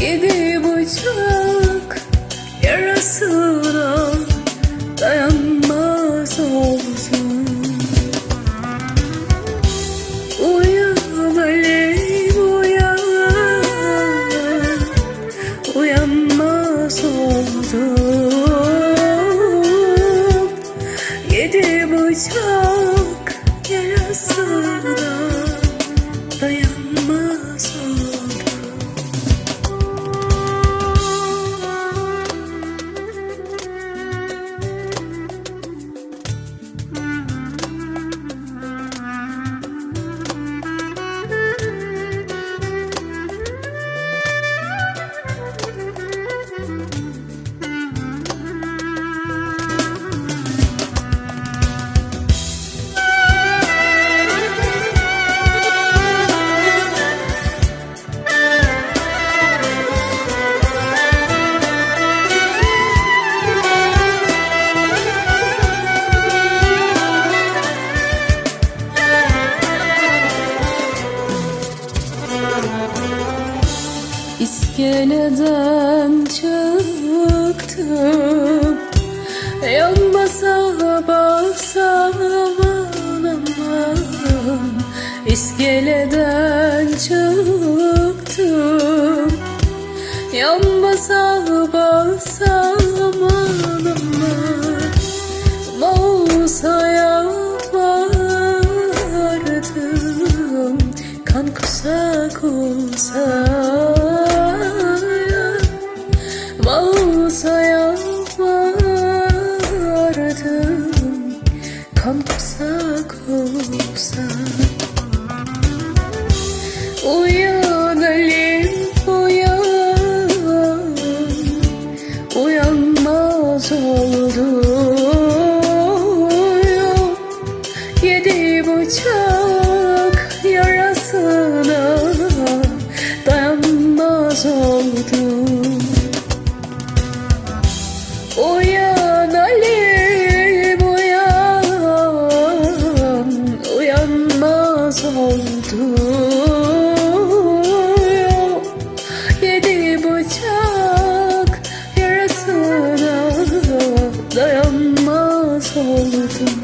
Yedi bıçak yarasına dayanmaz oldu Uyan Alev uyan. Uyanmaz oldu Yedi bıçak yarasına İskeleden çıktım. Yan basa basa aman İskeleden çıktım. Yan basa basa aman aman. Mağusaya vardım Kan kusa kusa Yedi bıçak yarasına dayanmaz oldum.